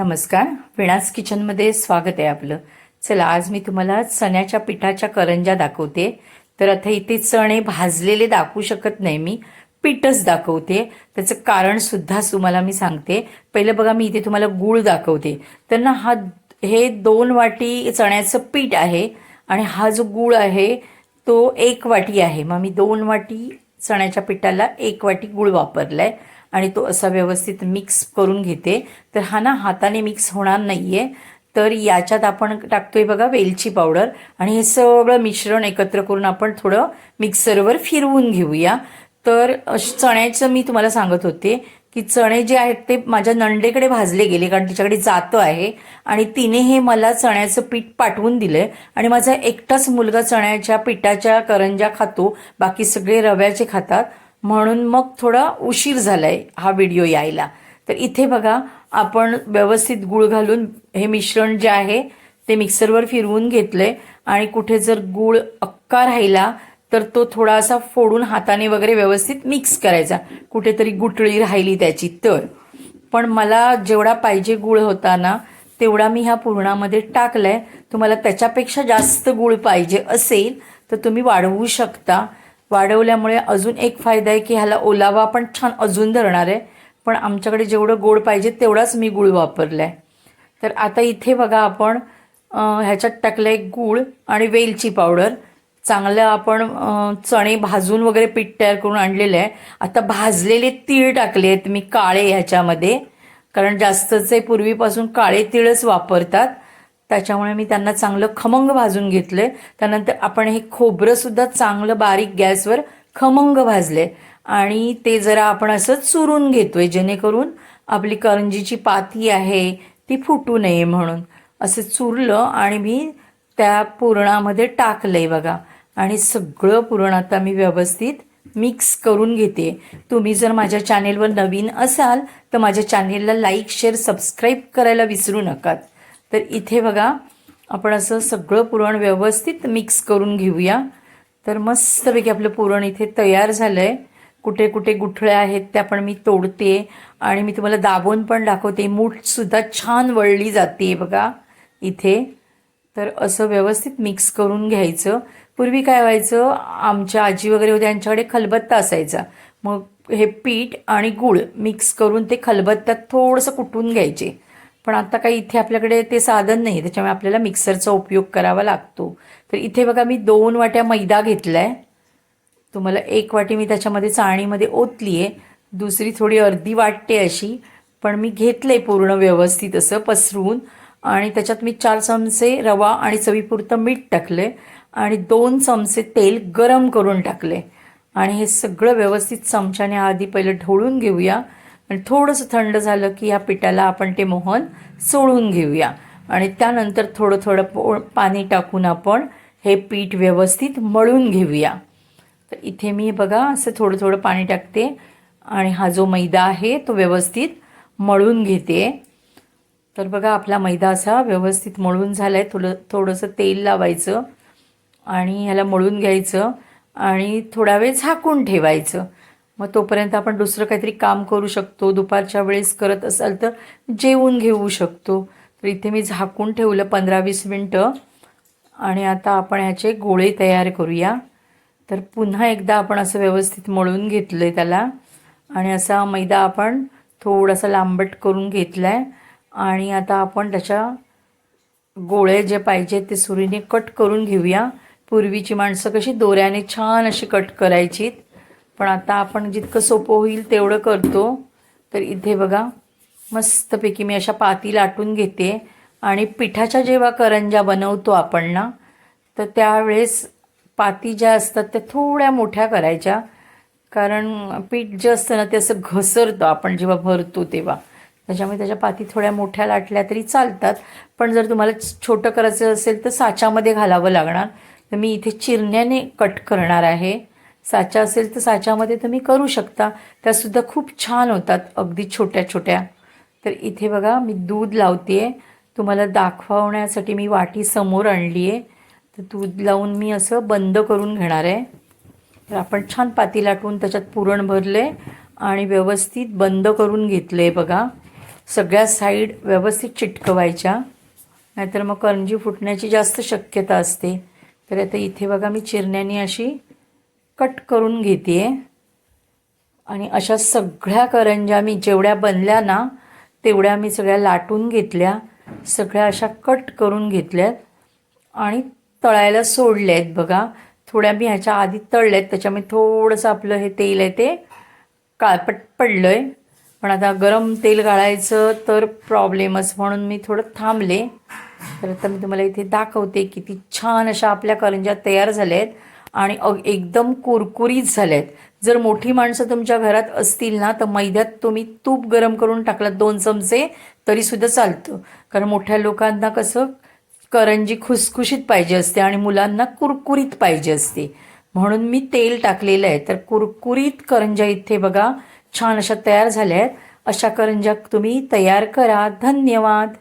नमस्कार. विणास किचनमध्ये स्वागत आहे आपलं. चला आज मी तुम्हाला चण्याच्या पिठाच्या करंजा दाखवते. तर आता इथे चणे भाजलेले दाखवू शकत नाही मी पीठच दाखवते. त्याचं कारण सुद्धा तुम्हाला मी सांगते. पहिलं बघा मी इथे तुम्हाला गूळ दाखवते. तर ना हा हे दोन वाटी चण्याचं पीठ आहे आणि हा जो गूळ आहे तो एक वाटी आहे. मग मी दोन वाटी चण्याच्या पिठाला एक वाटी गूळ आहे आणि तो असा व्यवस्थित मिक्स करून घेते. तर हा ना हाताने मिक्स होणार नाही आहे तर याच्यात आपण टाकतोय बघा वेलची पावडर आणि हे सगळं मिश्रण एकत्र करून आपण थोडं मिक्सरवर फिरवून घेऊया. तर अश- चण्याचं मी तुम्हाला सांगत होते की चणे जे आहेत ते माझ्या नंडेकडे भाजले गेले कारण तिच्याकडे जातं आहे. आणि तिने हे मला चण्याचं पीठ पाठवून दिलंय. आणि माझा एकटाच मुलगा चण्याच्या पिठाच्या करंजा खातो. बाकी सगळे रव्याचे खातात. म्हणून मग थोडा उशीर झालाय हा व्हिडिओ यायला. तर इथे बघा आपण व्यवस्थित गूळ घालून हे मिश्रण जे आहे ते मिक्सरवर फिरवून घेतलंय. आणि कुठे जर गूळ अक्का राहिला तर तो थोडासा फोडून हाताने वगैरे व्यवस्थित मिक्स करायचा. कुठेतरी गुटळी राहिली त्याची तर. पण मला जेवढा पाहिजे गूळ होता ना तेवढा मी ह्या पूर्णामध्ये टाकलाय. तुम्हाला त्याच्यापेक्षा जास्त गूळ पाहिजे असेल तर तुम्ही वाढवू शकता. वाढवल्यामुळे अजून एक फायदा आहे की ह्याला ओलावा पण छान अजून धरणार आहे. पण आमच्याकडे जेवढं गोड पाहिजे तेवढाच मी गुळ आहे तर आता इथे बघा आपण ह्याच्यात टाकलं आहे गूळ आणि वेलची पावडर. चांगलं आपण चणे भाजून वगैरे पीठ तयार करून आणलेलं आहे. आता भाजलेले तीळ टाकले आहेत मी काळे ह्याच्यामध्ये. कारण जास्तचे पूर्वीपासून काळे तीळच वापरतात. त्याच्यामुळे मी त्यांना चांगलं खमंग भाजून घेतलंय. त्यानंतर आपण हे खोबरं सुद्धा चांगलं बारीक गॅसवर खमंग भाजले आणि ते जरा आपण असं चुरून घेतोय जेणेकरून आपली करंजीची पाती आहे ती फुटू नये म्हणून. असं चुरलं आणि मी त्या पुरणामध्ये टाकलंय बघा. आणि सगळं पुरण आता मी व्यवस्थित मिक्स करून घेते. तुम्ही जर माझ्या चॅनेलवर नवीन असाल तर माझ्या चॅनेलला लाईक शेअर सबस्क्राईब करायला विसरू नका तर इथे बघा आपण असं सगळं पुरण व्यवस्थित मिक्स करून घेऊया. तर मस्तपैकी आपलं पुरण इथे तयार झालं आहे कुठे कुठे गुठळ्या आहेत त्या पण मी तोडते. आणि मी तुम्हाला दाबून पण दाखवते. मूठसुद्धा छान वळली जाते बघा इथे. तर असं व्यवस्थित मिक्स करून घ्यायचं. पूर्वी काय व्हायचं? आमच्या आजी वगैरे होते यांच्याकडे खलबत्ता असायचा. मग हे पीठ आणि गूळ मिक्स करून ते खलबत्त्यात थोडंसं कुटून घ्यायचे. पण आता काही इथे आपल्याकडे ते साधन नाही त्याच्यामुळे आपल्याला मिक्सरचा उपयोग करावा लागतो. तर इथे बघा मी दोन वाट्या मैदा घेतला आहे तुम्हाला एक वाटी मी त्याच्यामध्ये चाळणीमध्ये ओतली आहे दुसरी थोडी अर्धी वाटते अशी पण मी घेतलं आहे पूर्ण व्यवस्थित असं पसरून. आणि त्याच्यात मी चार चमचे रवा आणि चवीपुरतं मीठ टाकले आणि दोन चमचे तेल गरम करून टाकले आणि हे सगळं व्यवस्थित चमच्याने आधी पहिलं ढवळून घेऊया. आणि थोडंसं थंड झालं की ह्या पिठाला आपण ते मोहन सोडून घेऊया. आणि त्यानंतर थोडं थोडं पो पाणी टाकून आपण हे पीठ व्यवस्थित मळून घेऊया. तर इथे मी बघा असं थोडं थोडं पाणी टाकते आणि हा जो मैदा आहे तो व्यवस्थित मळून घेते. तर बघा आपला मैदा असा व्यवस्थित मळून झाला आहे थोडं थोडंसं तेल लावायचं आणि ह्याला मळून घ्यायचं आणि थोडा वेळ झाकून ठेवायचं. मग तोपर्यंत आपण दुसरं काहीतरी काम करू शकतो. दुपारच्या वेळेस करत असाल तर जेवून घेऊ शकतो. तर इथे मी झाकून ठेवलं पंधरा वीस मिनटं. आणि आता आपण ह्याचे गोळे तयार करूया. तर पुन्हा एकदा आपण असं व्यवस्थित मळून घेतलं आहे त्याला. आणि असा मैदा आपण थोडासा लांबट करून घेतला आहे आणि आता आपण त्याच्या गोळे जे पाहिजे ते सुरीने कट करून घेऊया. पूर्वीची माणसं कशी दोऱ्याने छान अशी कट करायचीत. पण आता आपण जितकं सोपं होईल तेवढं करतो. तर इथे बघा मस्तपैकी मी अशा पाती लाटून घेते. आणि पिठाच्या जेव्हा करंजा बनवतो आपण ना तर त्यावेळेस पाती ज्या असतात त्या थोड्या मोठ्या करायच्या. कारण पीठ जे असतं ना ते असं घसरतं आपण जेव्हा भरतो तेव्हा. त्याच्यामुळे त्याच्या पाती थोड्या मोठ्या लाटल्या तरी चालतात. पण जर तुम्हाला छोटं करायचं असेल तर साच्यामध्ये घालावं लागणार. तर मी इथे चिरण्याने कट करणार आहे. साचा असेल तर साच्यामध्ये तुम्ही करू शकता. त्यासुद्धा खूप छान होतात अगदी छोट्या छोट्या. तर इथे बघा मी दूध लावते आहे तुम्हाला दाखवण्यासाठी मी वाटी समोर आणली आहे. तर दूध लावून मी असं बंद करून घेणार आहे. तर आपण छान पाती लाटून त्याच्यात पुरण भरले आणि व्यवस्थित बंद करून घेतले बघा. सगळ्या साईड व्यवस्थित चिटकवायच्या. नाहीतर मग करंजी फुटण्याची जास्त शक्यता असते. तर आता इथे बघा मी चिरण्याने अशी कट करून घेते. आणि अशा सगळ्या करंज्या मी जेवढ्या बनल्या ना तेवढ्या मी सगळ्या लाटून घेतल्या. सगळ्या अशा कट करून घेतल्यात. आणि तळायला सोडल्या आहेत बघा. थोड्या मी ह्याच्या आधी तळल्या आहेत त्याच्यामुळे थोडंसं आपलं हे तेल आहे ते काळपट पडलं आहे पण आता गरम तेल गाळायचं तर प्रॉब्लेमच म्हणून मी थोडं थांबले. तर आता मी तुम्हाला इथे दाखवते किती छान अशा आपल्या करंज्या तयार झाल्या आहेत आणि अग- एकदम कुरकुरीत झाल्या आहेत जर मोठी माणसं तुमच्या घरात असतील ना तर मैद्यात तुम्ही तूप गरम करून टाकलात दोन चमचे तरीसुद्धा चालतं. कारण मोठ्या लोकांना कसं करंजी खुसखुशीत पाहिजे असते आणि मुलांना कुरकुरीत पाहिजे असते. म्हणून मी तेल टाकलेलं आहे. तर कुरकुरीत करंज्या इथे बघा छान अशा तयार झाल्या आहेत. अशा करंज्या तुम्ही तयार करा. धन्यवाद.